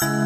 Bye.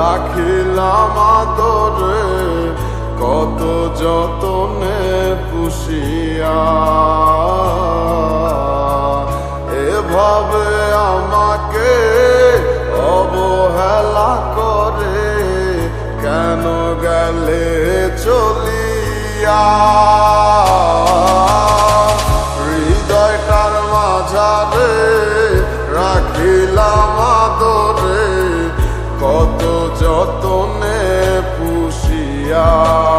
রাখিলাম আদরে কত যতনে পুষিয়া। এভাবে আমাকে অবহেলা করে কেন গেলে চলিয়া? των επουσιών.